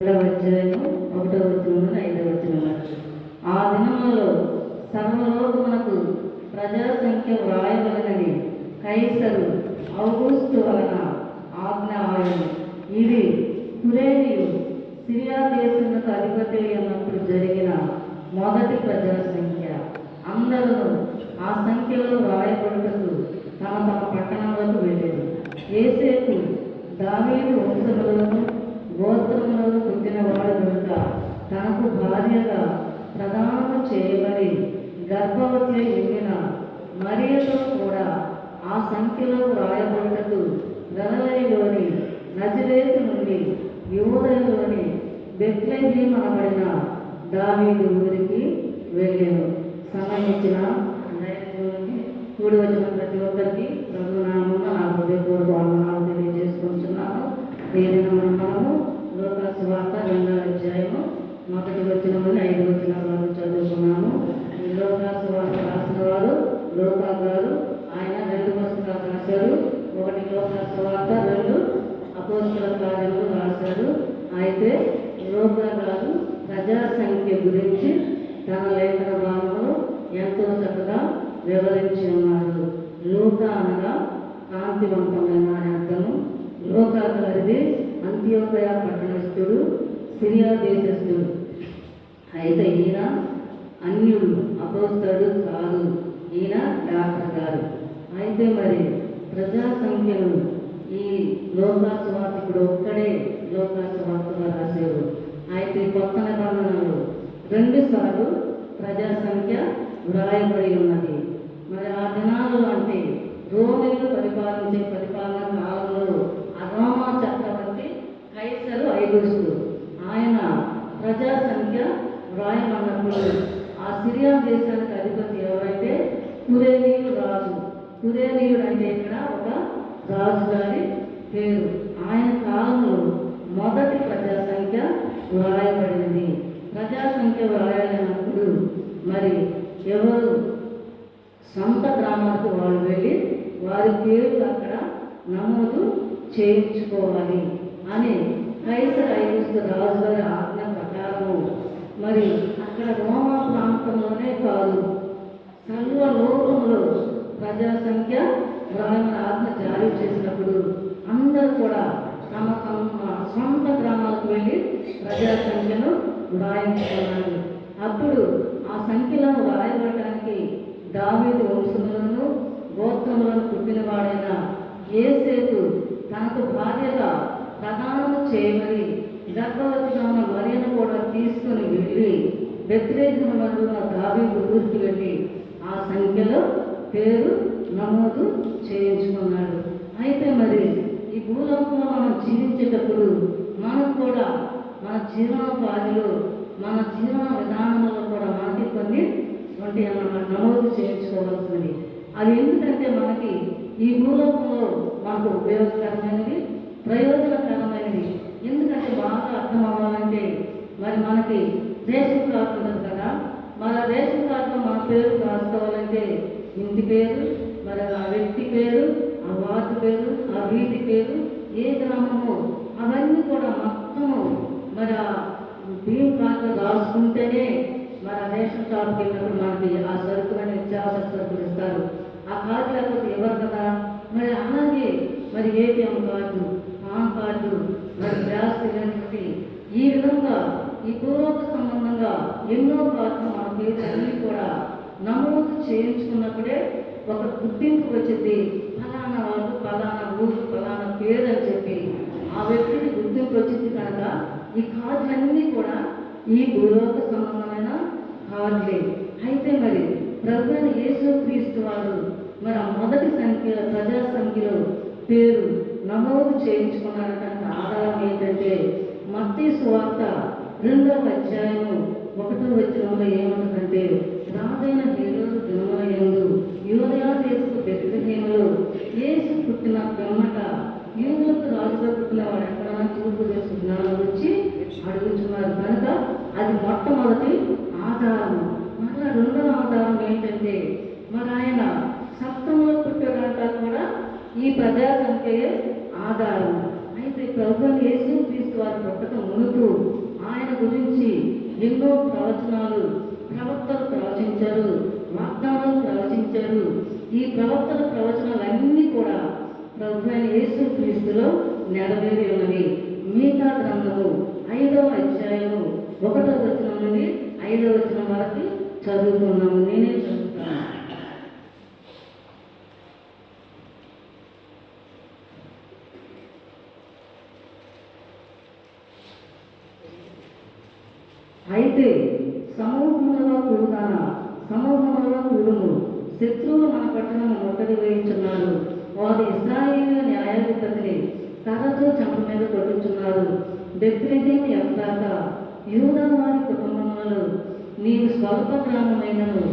రెండవ అధ్యాయము ఒకటో వచ్చిన ఐదవ వచ్చిన ఆ దినములలో సర్వలోకమునకు ప్రజా సంఖ్య వ్రాయవలనని కైసరు ఔగుస్తు వలన ఆజ్ఞ ఆయను ఇది కురేనియు సిరియా దేశములకు అధిపతి అన్నప్పుడు జరిగిన మొదటి ప్రజా సంఖ్య అందరూ ఆ సంఖ్యలో వ్రాయబడుటకు తమ తమ పట్టణంలోకి వెళ్ళారు. ఏసేపు దావీదు వంశములను గోత్రములను పుట్టినవాడు కనుక తనకు భార్యగా ప్రదానము చేయబడి గర్భవతి ఎన్నిన మరియతో కూడా ఆ సంఖ్యలో వ్రాయబడుటకు గలలయలోని నజరేతు నుండి యువదలోని బెత్లెహీం అనబడిన దావీదు ఊరికి వెళ్ళాను. సంబంధించిన కూడి వచ్చిన ప్రతి ఒక్కరికి ప్రభునామమున నా హృదయపూర్వక వందనాలు తెలియజేసుకుంటున్నాను. నేను మనము లోకాసు వార్త రెండవ అధ్యాయము. మొదటి వచ్చిన నుండి ఐదు వచ్చిన వరకు చదువుకున్నాము. ఈ లోకాసు వార్త రాసిన వారు లోకా గారు ఆయన రెండు పుస్తకాలు రాశారు. ఒకటి లోకాసు వార్త రెండు అపోస్తుల కార్యములు రాశారు. అయితే లోకా గారు ప్రజా సంఖ్య గురించి తన లేఖన భాగంలో ఎంతో చక్కగా వివరించి ఉన్నారు లోక అనగా కాంతివంతమైన అర్థము. లోకా గారిది అంత్యోదయ పట్టణస్థుడు సిరియా దేశస్థుడు. అయితే ఈయన అన్యుడు అపోస్తడు కాదు. ఈయన డాక్టర్ గారు. అయితే మరి ప్రజా సంఖ్యను ఈ లోకాస్వార్థకుడు ఒక్కడే లోకాస్వార్థగా రాశారు అయితే కొత్త నిబంధనలు రెండుసార్లు ప్రజా సంఖ్య వ్రాయబడి ఉన్నది. మరి ఆ దినాలు అంటే రోమిలు పరిపాలించే పరిపాలన కాలంలో కైసరు ఆయన ప్రజా సంఖ్య వ్రాయమన్నప్పుడు ఆ సిరియా దేశానికి అధిపతి ఎవరైతే? కురేనీయుడు రాజు. కురేనీయుడు అంటే ఇక్కడ ఒక రాజు గారి పేరు. ఆయన కాలంలో మొదటి ప్రజా సంఖ్య వ్రాయబడినది ప్రజా సంఖ్య వ్రాయాలన్నప్పుడు మరి ఎవరు సొంత గ్రామాలకు వాళ్ళు వెళ్ళి వారి పేరు అక్కడ నమోదు చేయించుకోవాలి అని కైసర్ రాజుగారి ఆజ్ఞ ప్రకారము మరి అక్కడ రోమా ప్రాంతంలోనే కాదు సర్వ లోకంలో ప్రజా సంఖ్య వ్రాయమని ఆజ్ఞ జారీ చేసినప్పుడు అందరూ కూడా తమ తమ సొంత గ్రామాలకు వెళ్ళి ప్రజా సంఖ్యను వ్రాయించుకున్నారు అప్పుడు ఆ సంఖ్యలో వ్రాయబడటానికి దావీదు వంశములను గోత్రములను పుట్టినవాడైన ఏసేపు తనకు భార్యగా ప్రదానము చేయమని గర్భవతిగా ఉన్న మరియను కూడా తీసుకుని వెళ్ళి వ్యతిరేకమైన దావీదు గుర్తుపెట్టి వెళ్ళి ఆ సంఖ్యలో పేరు నమోదు చేయించుకున్నాడు. అయితే మరి ఈ భూలోకంలో మనం జీవించేటప్పుడు మనం కూడా మన జీవనోపాధిలో మన జీవన విధానంలో కూడా మనకి కొన్ని వంటి అన్నమాట నమోదు చేయించుకోవాల్సినవి. అవి ఎందుకంటే మనకి ఈ భూలోకంలో మనకు ఉపయోగకరమైనవి ప్రయోజనకరమైనది ఎందుకంటే బాగా అర్థం అవ్వాలంటే మరి మనకి రేషన్ కార్డు కదా. మన రేషన్ కార్డులో మన పేరు రాసుకోవాలంటే ఇంటి పేరు మరి ఆ వ్యక్తి పేరు ఆ వార్డు పేరు ఆ వీధి పేరు ఏ గ్రామము అవన్నీ కూడా మొత్తము మరి ఆ బియ్యం కార్డు రాసుకుంటేనే మన రేషన్ షాప్కి వెళ్ళినప్పుడు మనకి ఆ సరుకులని నిత్యావసర సరుకులు ఇస్తారు. ఆ కార్డు లేకపోతే ఎవరు కదా? మరి అలాగే మరి ఏటీఎం కార్డు పాన్ కార్డు మరి గ్యాస్ ఈ విధంగా ఈ పూర్వక సంబంధంగా ఎన్నో పాత్ర మన పేర్లన్నీ కూడా నమోదు చేయించుకున్నప్పుడే ఒక గుర్తింపు వచ్చింది. ఫలానా వాళ్ళు ఫలానా ఊరు ఫలానా పేరు అని చెప్పి ఆ వ్యక్తికి గుర్తింపు వచ్చింది కనుక ఈ కార్డులన్నీ కూడా ఈ భూలోక సంబంధమైన కార్డులే అయితే మరి ప్రభు యేసు క్రీస్తు వారు మరి మొదటి సంఖ్య ప్రజా సంఖ్యలో పేరు నమోదు చేయించుకున్నారట ఆధారం ఏంటంటే మత్తి సువార్త రెండవ అధ్యాయం ఒకటో వచ్చినంలో ఏమంటుందంటే రాజైన హేరోజు దినముల యందు యోదయా దేశపు బెత్లహేములో యేసు పుట్టిన పిమ్మట యూదులకు రాజుగా పుట్టిన వాడు ఎక్కడైనా తూర్పు దేశ జ్ఞానం వచ్చి అడుగుతున్నారు కనుక అది మొట్టమొదటి ఆధారం మరలా రెండవ ఆధారం ఏంటంటే మరి ఆయన సప్తంలో పుట్టాడంట కూడా ఈ ప్రజా సంఖ్యయే ఆధారం. అయితే ప్రభుత్వం యేసు క్రీస్తు వారి పుట్టక మునుపు ఆయన గురించి ఎన్నో ప్రవచనాలు ప్రవక్తలు ప్రవచించారు వాగ్దానాలు ప్రవచించారు. ఈ ప్రవక్తల ప్రవచనాలన్నీ కూడా ప్రభు అయిన యేసు క్రీస్తులో నెరవేరి ఉన్నవి. మిగతా గ్రంథము ఐదవ అధ్యాయము ఒకటో వచనం నుండి ఐదవ వచనం వరకు చదువుకున్నాము నేనే చదువుతాను? సమూహములో కూడుము శత్రువు మన పట్టణం ముట్టడి వేయించున్నారు. వారు ఇస్రాయేలు న్యాయాధిపతిని కర్రతో చంప మీద కొట్టుచున్నారు. బెత్రిహేం ఎఫ్రాత యూదా వారి కుటుంబములలో నీవు స్వల్ప గ్రామమైనను.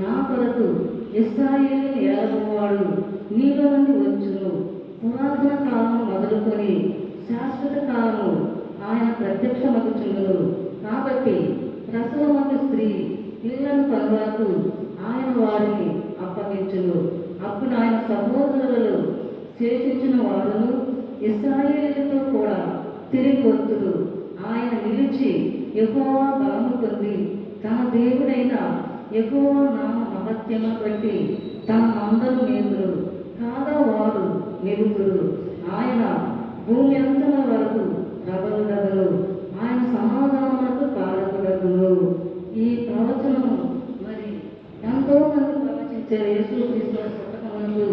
నా కొరకు ఇస్రాయేలు ఏలవాడు నీలో నుండి వచ్చును. పురాతన కాలము మొదలుకొని శాశ్వత కాలము ఆయన ప్రత్యక్షమగుచుండును కాబట్టి ప్రసవమగు స్త్రీ పిల్లలను కనువరకు ఆయన వారిని అప్పగించును అప్పుడు ఆయన సహోదరులలో శేషించిన వారును ఇస్రాయేలీలతో కూడా తిరిగి ఆయన నిలిచి యెహోవా బలము పొంది తన దేవుడైన ఎక్కువ నామ మహత్యమ బట్టి తమ అందరూ మేదురు కాగా వారు మెరుగుతురు ఆయన భూమి అంతల వరకు ప్రబలుడగను ఆయన సమాధానాలకు పాలకుడగలు ఈ ప్రవచనము మరి ఎంతో మంది ప్రవచించారు యేసు క్రీస్తు పుట్టకమునకు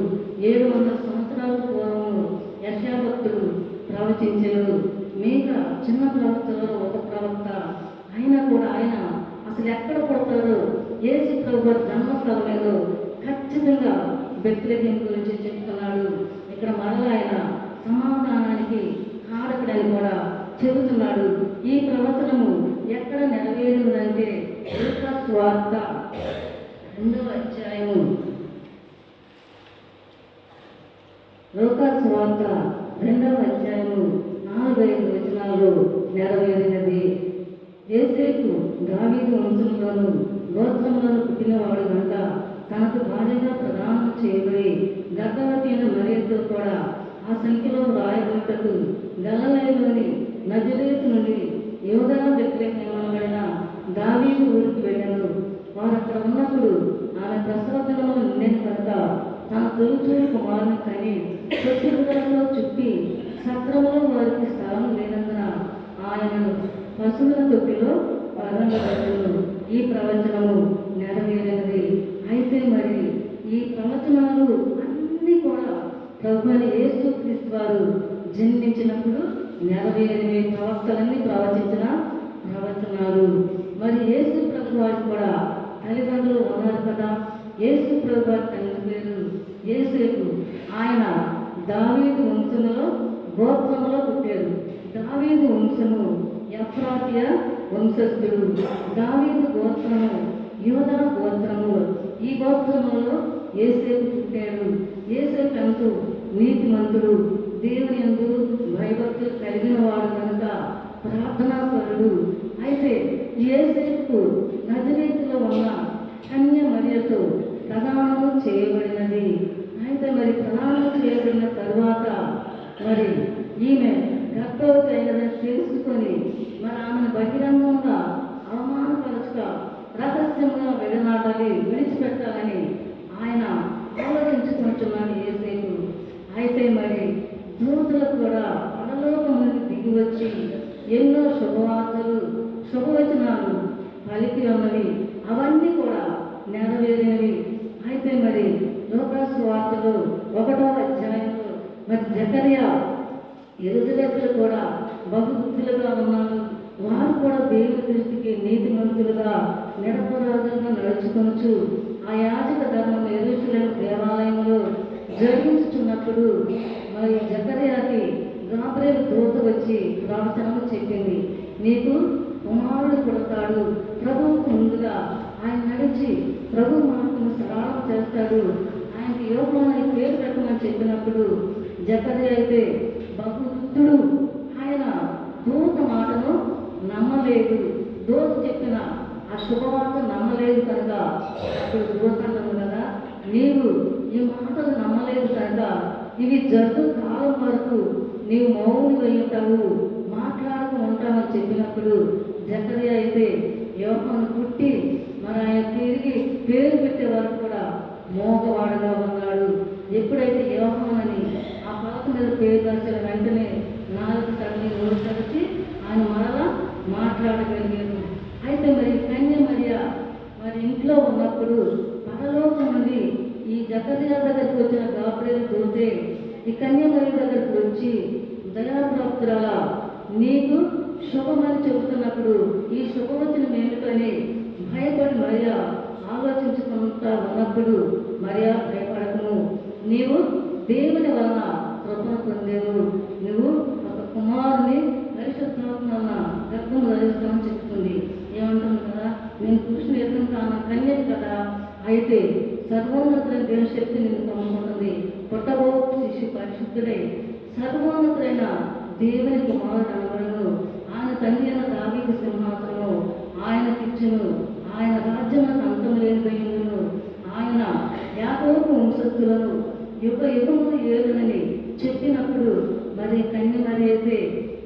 ఏడు వందల సంవత్సరాల పూర్వము యశాభక్తుడు ప్రవచించారు మేక చిన్న ప్రవక్తలో ఒక ప్రవక్త. అయినా కూడా ఆయన అసలు ఎక్కడ పుడతారో యేసు ప్రభు ధర్మస్థలమేదో ఖచ్చితంగా వ్యతిరేకం గురించి చెప్తున్నాడు. ఇక్కడ మరలా ఆయన సమాధానానికి కారకుడని కూడా చెబుతున్నాడు. ఈ ప్రవచనము ఎక్కడ నెరవేరిందంటే స్వార్థ రెండవ అధ్యాయము లూకా స్వార్త రెండవ అధ్యాయము నాలుగైదు వచనాలు నెరవేరినది ఏసేపు దావీదు వంశంలోను గోత్రంలోను పుట్టినవాడు గంట తనకు భార్యగా ప్రదానం చేయబడి గర్భవతి అయిన మరియతో కూడా ఆ సంఖ్యలో రాయబట్టకు గలలయలోని నజరేతు నుండి యోగా వ్యతిరేకమైన దావీదు ఊరికి వెళ్ళాను. వారు అక్కడ ఉన్నప్పుడు ఆమె ప్రసవతలో నిండిన కనుక తన తొలిచూరి కుమారుని కని తొట్టుదలలో చుట్టి సత్రంలో వారికి స్థలం లేనందున ఆయనను పశువుల తొట్టిలో వదలబడను ఈ ప్రవచనము నెరవేరినది. అయితే మరి ఈ ప్రవచనాలు అన్నీ కూడా ప్రభుని యేసు క్రీస్తు వారు జన్మించినప్పుడు నెరవేరిన ప్రవక్తలన్నీ ప్రవచించిన ప్రవచనాలు. మరి యేసు ప్రభు వారు కూడా తల్లిదండ్రులు ఉన్నారు కదా? యేసు ప్రభు వారి తండ్రి పేరు యేసేపు. ఆయన దావీదు వంశంలో గోత్రంలో పుట్టారు. దావీదు వంశము ఎఫ్రాతియ వంశస్థుడు దావీదు గోత్రము యోధా గోత్రము. ఈ గోత్రములో ఏసేపు పుట్టాడు. ఏసేపు ఎంతో నీతిమంతుడు. దేవుని ఎందు భయభక్తులు కలిగిన వాడు కనుక ప్రార్థనాపరుడు. అయితే ఏసేపు నదిరీతిలో ఉన్న కన్య మరియతో ప్రదానము చేయబడినది. అయితే మరి ప్రదానం చేయబడిన తరువాత మరి ఈమె గర్భవతి అయినదని తెలుసుకొని మరి ఆమెను బహిరంగంగా అవమానపరచుట రహస్యంగా విడనాడాలి విడిచిపెట్టాలని ఆయన ఆలోచించుకుంటున్నాను ఏసేపు అయితే మరి దూతలకు కూడా పరలోకం నుండి దిగి వచ్చి ఎన్నో శుభవార్తలు శుభవచనాలు పలికి ఉన్నవి అవన్నీ కూడా నెరవేరినవి. అయితే మరి లోకాసు వార్తలు ఒకటో అధ్యాయంలో మరి జకర్యా ఎరుజలేతులు కూడా బహుబుద్ధులుగా ఉన్నారు. వారు కూడా దేవుని దృష్టికి నీతిమంతులుగా నిరపరాధంగా నడుచుకొనచ్చు ఆ యాజక ధర్మం ఎరుసలేం దేవాలయంలో జరిగించుచున్నప్పుడు మరి జకర్యాకి గాబ్రేలు దూత వచ్చి ప్రవచనము చెప్పింది. నీకు కుమారుడు పుడతాడు. ప్రభువుకు ముందుగా ఆయన నడిచి ప్రభు మార్పును సరళం చేస్తాడు. ఆయనకి యోగం అని పేరు పెట్టమని చెప్పినప్పుడు జకర్య అయితే భక్తుడు ఆయన దూత మాటను నమ్మలేదు. దూత చెప్పిన ఆ శుభవార్త నమ్మలేదు కనుక అప్పుడు దూత కదా నీవు ఈ మాటలు నమ్మలేదు కనుక ఇవి జరుగు కాలం వరకు నీవు మౌని ఉంటావు మాట్లాడుతూ ఉంటామని చెప్పినప్పుడు జకరి అయితే యోహను పుట్టి మరి ఆయన తిరిగి పేరు పెట్టే వరకు కూడా మోగవాడుగా ఉన్నాడు. ఎప్పుడైతే యోహాన్ అని ఆ పాత మీద పేరు రాసిన వెంటనే నాలుగు తల్లి రోజు కలిసి ఆయన మరలా మాట్లాడగలిగాడు అయితే మరి కన్య మరియ మరి ఇంట్లో ఉన్నప్పుడు పరలోకం నుండి ఈ జకరియా దగ్గరికి వచ్చిన గాబ్రేలు పోతే ఈ కన్యమరి దగ్గరికి వచ్చి దయాప్రాప్తురాల నీకు శుభమని చెబుతున్నప్పుడు ఈ శుభవచనం ఏమిటని భయపడి మరియా ఆలోచించుకుంటా ఉన్నప్పుడు మరియా భయపడకము. నీవు దేవుని వలన కృపను పొందేవు. నువ్వు ఒక కుమారుని పరిశుద్ధాత్మ గర్భం ధరిస్తామని చెప్తుంది. ఏమంటుంది కదా? నేను కృష్ణ ఎదురు కాను కన్యను కదా? అయితే సర్వోన్నతులైన దేవుని శక్తి నిన్ను కమ్ముకుంటుంది పుట్టబో శిశు పరిశుద్ధుడై సర్వోన్నతులైన దేవుని కుమారుడు అనబడును. ఆయన తండ్రి అయిన దావీదు సింహాసనము ఆయనకిచ్చును. ఆయన రాజ్యములకు అంతం లేనిపోయిందును ఆయన యాకోబు వంశస్థులను యుగ యుగములు ఏలునని చెప్పినప్పుడు మరి కన్య మరి అయితే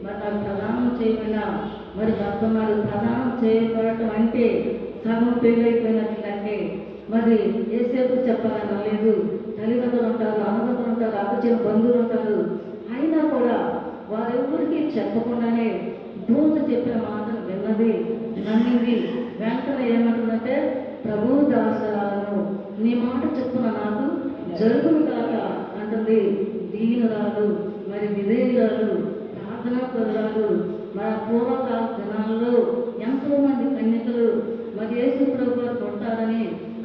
మరి నాకు ప్రదానం చేయబడిన మరి భర్తమాడు ప్రదానం చేయబడటం అంటే సగం పెళ్ళైపోయినట్లంటే మరి ఏసేపు చెప్పాలని లేదు. తల్లిదండ్రులు ఉంటారు అన్నదండ్రులు ఉంటారు అక్కచిన బంధువులు ఉంటారు. అయినా కూడా వారెవరికి చెప్పకుండానే దూత చెప్పిన మాటను విన్నది నమ్మింది. వెంటనే ఏమంటుందంటే ప్రభు దాసరాలను నీ మాట చెప్పున నాకు జరుగును కాక అంటుంది. దీనురాలు మరి విధేయురాలు ప్రార్థనా పరురాలు మన పూర్వకాల దినాల్లో ఎంతో మంది కన్యకలు మరి యేసు ప్రభు గారు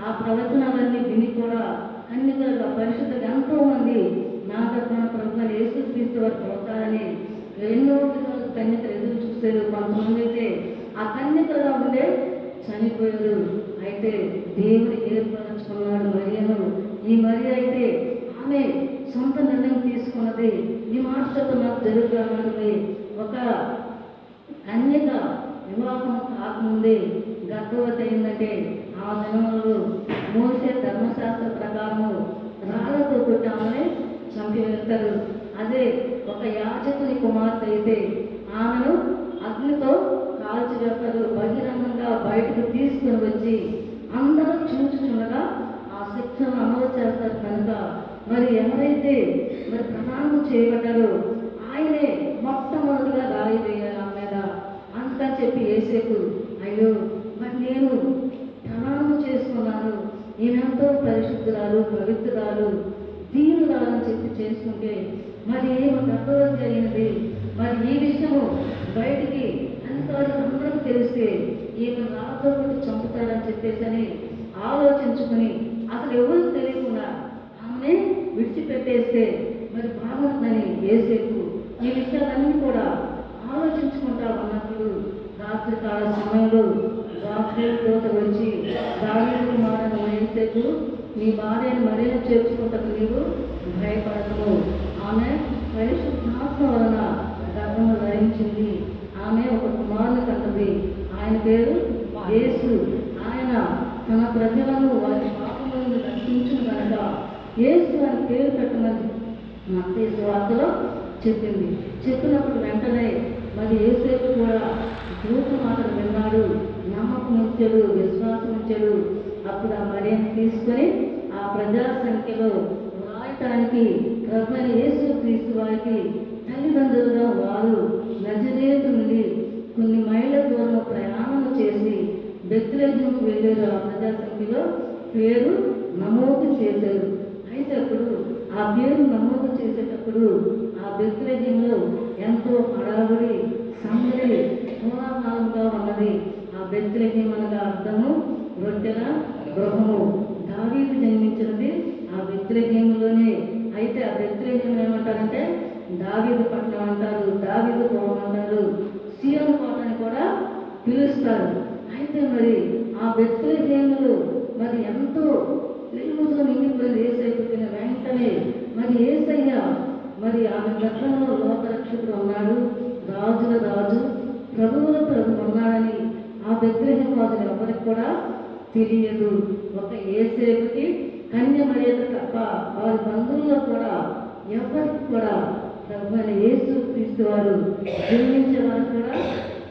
ఆ ప్రవచనాలన్నీ విని కూడా కన్యకలుగా పరిశుద్ధంగా ఎంతో మంది నా తరపున ప్రభు గారు యేసు క్రీస్తు వారు కొడతారని ఎన్నో కన్యకలు ఎదురు చూసేది కొంతమంది అయితే ఆ కన్యకలుగా ఉండే చనిపోయారు. అయితే దేవుడు ఏర్పరచుకున్నాడు మరియను. ఈ మరి అయితే ఆమె సొంత నిర్ణయం తీసుకున్నది. ఈ మాటతో నాకు జరుగుతున్నది ఒక కన్యక వివాహం కాకముందే గర్భవతి అయిందంటే ఆ దినంలో మోసే ధర్మశాస్త్ర ప్రకారము రాళ్ళతో కొట్టి ఆమె చంపివేస్తారు అదే ఒక యాజకుని కుమార్తె అయితే ఆమెను అగ్నితో కాల్చివేస్తారు బహిరంగంగా బయటకు తీసుకుని వచ్చి అందరూ చూచుచుండగా శిక్షను అమలు చేస్తారు కనుక మరి ఎవరైతే మరి ప్రమాణం చేయబడ్డారో ఆయనే మొట్టమొదటిగా రాయి వేయాలి ఆ మీద అంతా చెప్పి వేసేకు అయ్యో మరి నేను ప్రమాణం చేసుకున్నాను. నేనెంతో పరిశుద్ధురాలు పవిత్రురాలు దీనురాలని చెప్పి చేసుకుంటే మరి ఏమి గర్భవతి జరిగినది? మరి ఈ విషయము బయటికి అధికారులు అందరికీ తెలిస్తే ఈమె రాతో చంపుతారని చెప్పేసి అని ఆలోచించుకుని అసలు ఎవరు తెలియకుండా ఆమె విడిచిపెట్టేస్తే మరి బాగుంటుందని వేసేపు ఈ విషయాలన్నీ కూడా ఆలోచించుకుంటా ఉన్నప్పుడు రాత్రి కాల సమయంలో రాత్రి దోత వచ్చి దావీదు మాటను వేసేపు నీ భార్యను మరేం చేర్చుకుంటకు నీవు భయపడతావు ఆమె పరిశుద్ధాత్మ వలన గర్భము ధరించింది. ఆమె ఒక కుమారుని కంటది ఆయన పేరు యేసు. ఆయన తన ప్రజలను వారి యేసు అని పేరు పెట్టమని మత్తయి వార్తలో చెప్పింది. చెప్పినప్పుడు వెంటనే మరి ఏసేపు కూడా దూత మాటలు విన్నాడు. నమ్మకం ఉంచాడు విశ్వాసం ఉంచాడు అప్పుడు ఆ మరియను తీసుకొని ఆ ప్రజా సంఖ్యలో రాయటానికి ప్రభుని యేసు క్రీస్తు వారికి తల్లిదండ్రులుగా వారు నజరేతు నుండి కొన్ని మైళ్ళ దూరం ప్రయాణం చేసి బెత్లెహేముకు వెళ్ళారు ఆ ప్రజా సంఖ్యలో పేరు నమోదు చేశారు. అయితే అప్పుడు ఆ పేరు నమోదు చేసేటప్పుడు ఆ బెత్లెహేములో ఎంతో హడావుడి సందడి కోలాహలంగా ఉన్నది. ఆ బెత్లెహేం అనగా అర్థము రొట్టెల గృహము. దావీదు జన్మించినది ఆ బెత్లెహేములోనే అయితే ఆ బెత్లెహేం ఏమంటారంటే దావీదు పట్టణం అంటారు దావీదు కోట అంటారు. సీఎం కోట అని కూడా పిలుస్తారు. అయితే మరి ఆ బెత్లెహేములు మరి ఎంతో వెలుగుతో నిండిపోయింది ఏసైపోయిన వెంటనే మరి ఏసయ్య మరి ఆమె గర్భంలో లోకరక్షకుడు ఉన్నాడు. రాజుల రాజు ప్రభువుల ప్రభు ఉన్నాడని ఆ విగ్రహం వాదులు ఎవరికి కూడా తెలియదు. ఒక ఏసేపుకి కన్య మర్యాద తప్ప వారి బంధువుల్లో కూడా ఎవరికి కూడా ప్రభువైన యేసు క్రీస్తు వారు జన్మించే వారు కూడా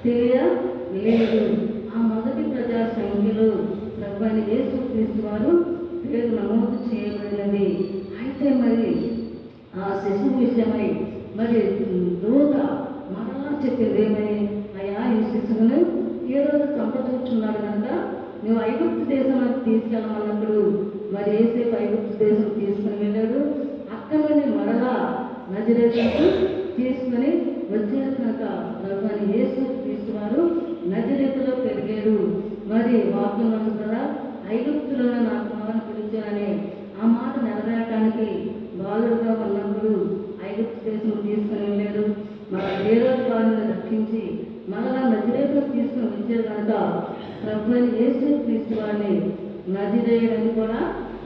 తెలియలేదు. ఆ మొదటి ప్రజా సంఖ్యలో ప్రభువైన యేసు క్రీస్తు వారు పేరు నమోదు చేయబడినది అయితే మరి ఆ శిశువు విషయమై మరి దూత మరలా చెప్పింది ఏమని? అయ్యా ఈ శిశువును ఏ రోజు చంపచూచున్నాడు కనుక? నువ్వు ఐగుప్తు దేశానికి తీసుకెళ్ళమన్నప్పుడు మరి ఏసేపు ఐగుప్తు దేశం తీసుకుని వెళ్ళాడు. అక్కడనే మరలా నజరేతులకు తీసుకొని వచ్చేసినాక భగవాన్ యేసు తీసుకున్నారు నజరేతలో పెరిగాడు మరి వాక్యం ఉంది కదా ఐగుప్తులో నా కుమారుని పిలిచానని ఆ మాట నెరవేరటానికి బాలుడుగా ఉన్నప్పుడు ఐగుప్తు దేశం తీసుకుని వెళ్ళారు. మన ఏదో వారిని రక్షించి మరలా నజరేతులకు తీసుకుని వచ్చారు కనుక ప్రభుని యేసు క్రీస్తు వారిని నజరేయుడని కూడా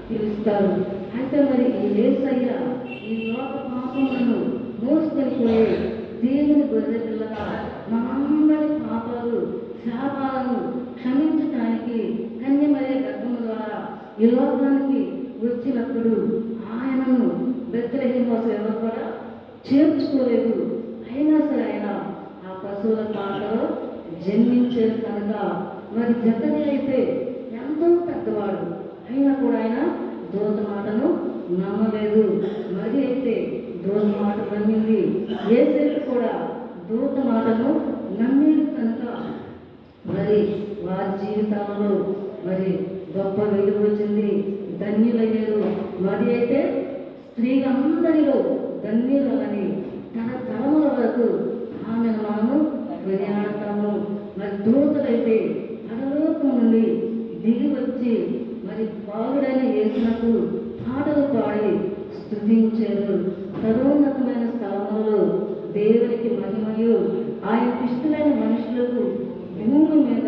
పిలుస్తారు. అంటే మరి ఈ యేసయ్య ఈ లోక పాపములను మోసుకొని పోయే దేవుని గొర్రె పిల్లగా మనందరి పాపాలు శాపాలను క్షమించటానికి కన్యమయ్యే గర్భము ద్వారా ఈ లోకానికి వచ్చినప్పుడు ఆయనను బెత్తలహీన కోసం ఎవరు కూడా చేర్చుకోలేదు. అయినా సరే ఆయన ఆ పశువుల పాటలో జన్మించారు కనుక మరి జతని అయితే ఎంతో పెద్దవాడు. అయినా కూడా ఆయన దూత మాటను నమ్మలేదు. మరి అయితే దూత మాట నమ్మింది. ఏసేపు కూడా దూత మాటను నమ్మేది కనుక మరి వారి జీవితంలో మరి గొప్ప వెలుగు వచ్చింది. ధన్యులయ్యారు. మరి అయితే స్త్రీలందరిలో ధన్యులని తన తరముల వరకు ఆమె మనము వినియాడతాము మరి దూతలైతే పరలోకం నుండి దిగి వచ్చి మరి పావుడైన యేసునకు పాటలు పాడి స్థుతించారు సర్వోన్నతమైన స్థానంలో దేవునికి మహిమయు. ఆయన ఇష్టమైన మనుషులకు భూమి మీద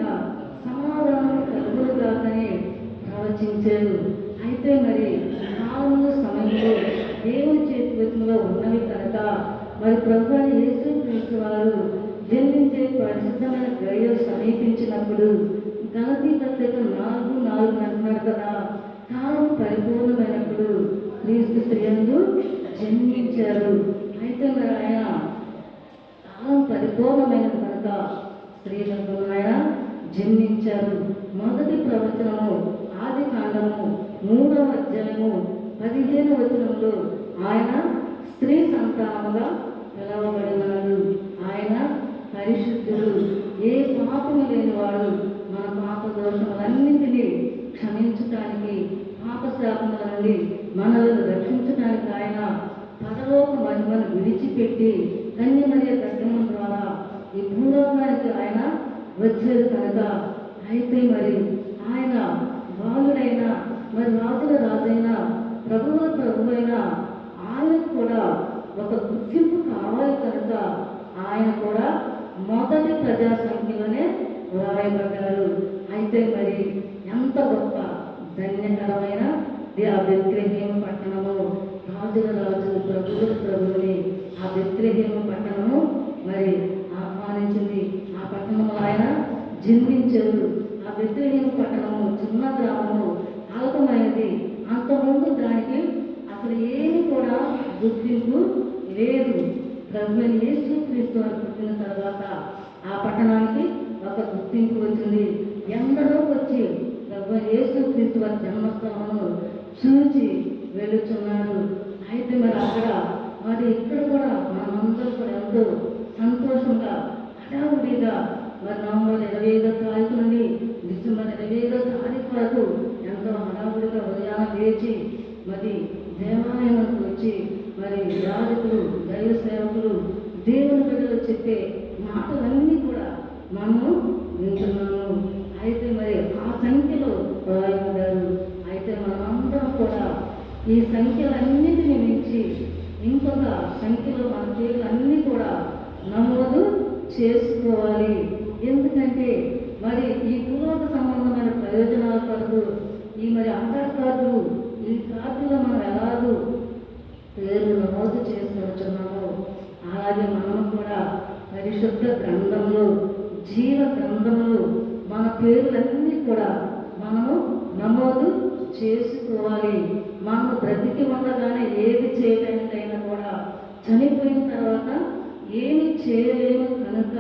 సమాధానం కలుగులుగాకనే ఆలోచించారు అయితే మరి కాలము సమయంలో దేవుని చేతిలో ఉన్నవి కనుక మరి ప్రభు అయిన యేసు క్రీస్తు వారు జన్మించే పరిశుద్ధమైన గడియ సమీపించినప్పుడు గణతి పత్రిక నాలుగు నాలుగు అంటున్నాడు కదా. కాలం పరిపూర్ణమైనప్పుడు క్రీస్తు స్త్రీయందు జన్మించారు. అయితే మరి ఆయన కాలం పరిపూర్ణమైన కనుక స్త్రీలందు ఆయన జన్మించారు. మొదటి ప్రవచనము ఆది కాండము మూడవ అధ్యాయము పదిహేను వచనంలో ఆయన స్త్రీ సంతానముగా పిలవబడినాడు. ఆయన పరిశుద్ధుడు. ఏ పాపము లేనివాడు మన పాప దోషములన్నింటినీ క్షమించటానికి పాపశాపముల నుండి మనలను రక్షించడానికి ఆయన పరలోక మహిమను విడిచిపెట్టి కన్యమర్య గర్భం ద్వారా ఈ భూలోకానికి ఆయన వచ్చారు కనుక అయితే మరి ఆయన బాలుడైన మరి రాజుల రాజైన ప్రభువుల ప్రభువైన ఆయనకు కూడా ఒక గుర్తింపు కావాలి కనుక ఆయన కూడా మొదటి ప్రజా సంఖ్యలోనే వ్రాయబడ్డారు అయితే మరి ఎంత గొప్ప ధన్యకరమైన ఆ బెత్లెహేమ పట్టణము రాజుల రాజు ప్రభువుల ప్రభువుని ఆ బెత్లెహేమ పట్టణము మరి ఆహ్వానించింది ఆ పట్టణం జన్మించారు. ఆ బెత్లెహేమ పట్టణము చిన్న గ్రామము అల్పమైనది అంతకుముందు దానికి అసలు ఏమి కూడా గుర్తింపు లేదు. ప్రభు యేసు క్రీస్తు అని పుట్టిన తర్వాత ఆ పట్టణానికి ఒక గుర్తింపు వచ్చింది. ఎందరో వచ్చి ప్రభు యేసు క్రీస్తు వారి జన్మస్థానము చూచి వెళ్ళుచున్నారు. అయితే మరి అక్కడ మరి ఇక్కడ కూడా మనమందరూ కూడా ఎంతో సంతోషంగా హడావుడిగా మరి నవంబర్ ఇరవై ఐదో తారీఖు నుండి డిసెంబర్ ఇరవై ఐదో తారీఖు వరకు ఎంతో హడావుడిగా ఉదయాన లేచి మరి దేవాలయానికి వచ్చి మరి యాజకులు దైవ సేవకులు దేవుని బిడ్డలు చెప్పే మాటలన్నీ కూడా మనము వింటున్నాము అయితే మరి ఆ సంఖ్యలో రాయబడ్డారు అయితే మనమందరం కూడా ఈ సంఖ్యలన్నిటిని మించి ఇంకొక సంఖ్యలో మన పేర్లు అన్నీ కూడా నమోదు చేసుకోవాలి ఎందుకంటే మరి ఈ పూర్వక సంబంధమైన ప్రయోజనాల కొరకు ఈ మరి ఆధార్ కార్డులు ఈ కార్డులో మనం ఎలాగూ పేర్లు నమోదు చేసుకుంటున్నాము అలాగే మనం కూడా పరిశుద్ధ గ్రంథంలో జీవ గ్రంథంలో మన పేర్లన్నీ కూడా మనము నమోదు చేసుకోవాలి. మనము బ్రతికి ఉండగానే ఏది చేయడానికైనా కూడా చనిపోయిన తర్వాత ఏమి చేయలేము కనుక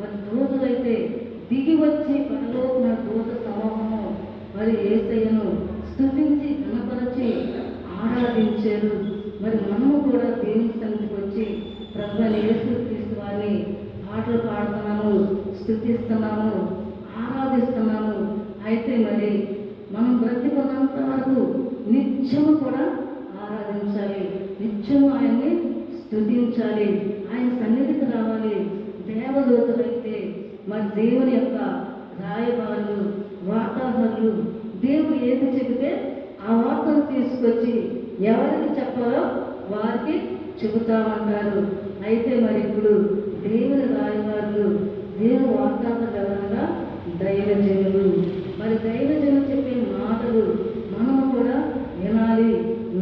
మరి దూతలైతే దిగి వచ్చి పరలోకన దూత సమూహము మరి ఏసయ్యను స్థుతించి కనపరచి ఆరాధించారు. మరి మనము కూడా దేవుని సన్నిధికి వచ్చి ప్రభు యేసు క్రీస్తు వారిని పాటలు పాడుతున్నాము స్థుతిస్తున్నాము ఆరాధిస్తున్నాము. అయితే మరి మనం బ్రతికున్నంత వరకు నిత్యము కూడా ఆరాధించాలి నిత్యము ఆయన్ని స్థుతించాలి ఆయన సన్నిధికి రావాలి దేవదూతలైతే మరి దేవుని యొక్క రాయబారులు వార్తాహరులు దేవుడు ఏది చెబితే ఆ వార్తను తీసుకొచ్చి ఎవరికి వారికి చెబుతా ఉంటారు అయితే మరి ఇప్పుడు దేవుని రాయవారులు దేవుని వాగ్దాన ఎవరనగా దైవజనులు. మరి దైవజనులు చెప్పే మాటలు మనము కూడా వినాలి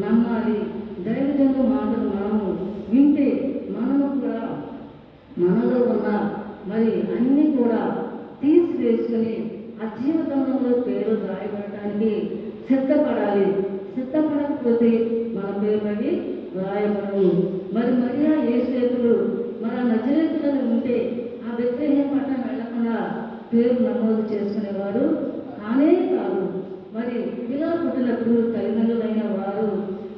నమ్మాలి. దైవజనుల మాటలు మనము వింటే మనము కూడా మనలో ఉన్న మరి అన్నీ కూడా తీసివేసుకుని ఆ జీవితంలో పేరు రాయబడటానికి సిద్ధపడాలి. మన పేరు మరి మరియా ఏసేతులు మన నజరేతులను ఉంటే ఆ వ్యక్తి పట్ల వెళ్ళకుండా పేరు నమోదు చేసుకునేవారు కానే కాదు. మరి పిల్లల పుట్టినప్పుడు తల్లిదండ్రులైన వారు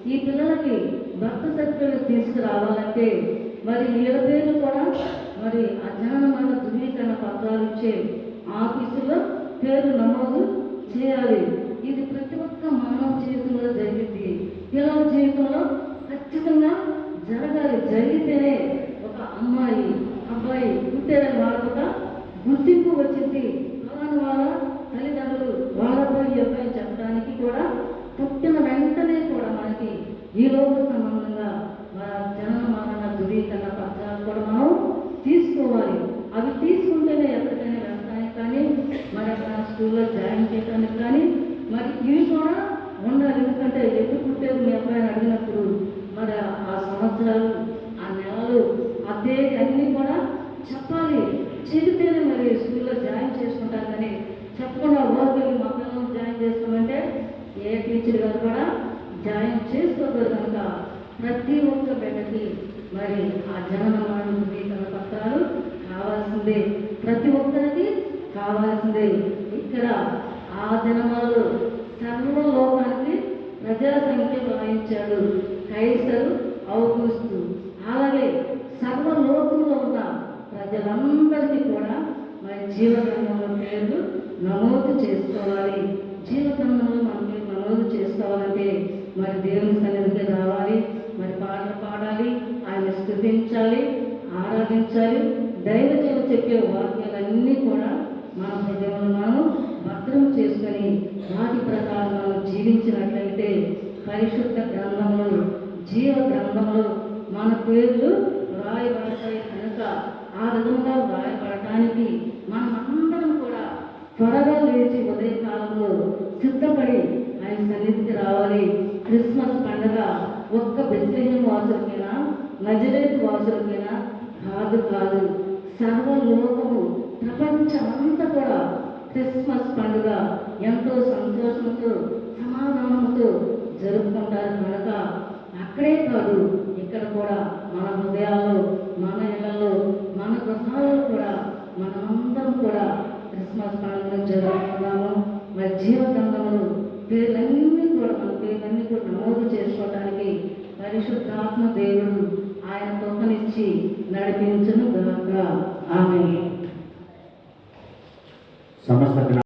ఈ పిల్లలకి భక్త సర్టిఫికేట్ తీసుకురావాలంటే మరి వీళ్ళ పేర్లు కూడా మరి అజ్ఞానమైన ధృవీకరణ పత్రాలు ఇచ్చే ఆఫీసులో పేరు నమోదు చేయాలి. ఇది ప్రతి ఒక్క మానవ జీవితంలో జరిగింది ఇలా జీవితంలో ఖచ్చితంగా జరగాలి. జరిగితేనే ఒక అమ్మాయి అబ్బాయి పుట్టేదని వాళ్ళ ఒక గుర్తింపు వచ్చింది. అలాని వాళ్ళ తల్లిదండ్రులు వాళ్ళతో ఈ అబ్బాయి చెప్పడానికి కూడా పుట్టిన వెంటనే కూడా మనకి ఈ లోపల సంబంధంగా మన జనన మరణ ధృవీకరణ పత్రాలు కూడా మనం తీసుకోవాలి అవి తీసుకుంటేనే ఎక్కడికైనా వెళ్ళడానికి కానీ మరి అక్కడ స్కూల్లో జాయిన్ చేయడానికి కానీ మరి ఇవి కూడా ఉండాలి ఎందుకంటే ఎప్పుడు పుట్టేది మీ అబ్బాయిని అడిగినప్పుడు మరి ఆ సంవత్సరాలు ఆ నెలలు ఆ తేదీ అన్నీ కూడా చెప్పాలి చెబితేనే మరి స్కూల్లో జాయిన్ చేసుకుంటారు కానీ చెప్పకుండా ఊరికి మా పిల్లల్ని జాయిన్ చేసుకోమంటే ఏ టీచర్ గారు కూడా జాయిన్ చేసుకోగలరు కనుక ప్రతి ఒక్క బిడ్డకి మరి ఆ జనన మరణ ధృవీకరణ పత్రాలు కావాల్సిందే. ప్రతి ఒక్కరికి కావాల్సిందే. ఇక్కడ ఆ దినమాలు సర్వలోకానికి ప్రజా సంఖ్య వాయించాడు. కైసరు అవకూస్తూ అలాగే సర్వలోకంలో ఉన్న ప్రజలందరికీ కూడా మరి జీవనంలో పేర్లు నమోదు చేసుకోవాలి. మన ప్రజలను మనం భద్రం చేసుకొని వాటి ప్రకారం మనం జీవించినట్లయితే పరిశుద్ధ గ్రంథములు జీవ గ్రంథములు మన పేర్లు వ్రాయబడతాయి కనుక ఆ విధంగా వ్రాయబడటానికి మనం అందరం కూడా త్వరగా లేచి ఉదయకాలంలో సిద్ధపడి ఆయన సన్నిధికి రావాలి. క్రిస్మస్ పండుగ ఒక్క బెత్లహేం వాసులకైనా నజరేత్ వాసులకైనా కాదు కాదు. సర్వలోకము ప్రపంచమంతా కూడా క్రిస్మస్ పండుగ ఎంతో సంతోషంతో సమాధానంతో జరుపుకుంటారు కనుక అక్కడే కాదు ఇక్కడ కూడా మన హృదయాల్లో మన ఇళ్ళలో మన గృహాల్లో కూడా మనమందరం కూడా క్రిస్మస్ పండుగ జరుపుకున్నాము మరి జీవగంధములు పేర్లన్నీ కూడా మన పేర్లన్నీ కూడా నమోదు చేసుకోవడానికి పరిశుద్ధాత్మ దేవుడు ఆయన తొక్కనిచ్చి నడిపించను గాక ఆమె సమస్త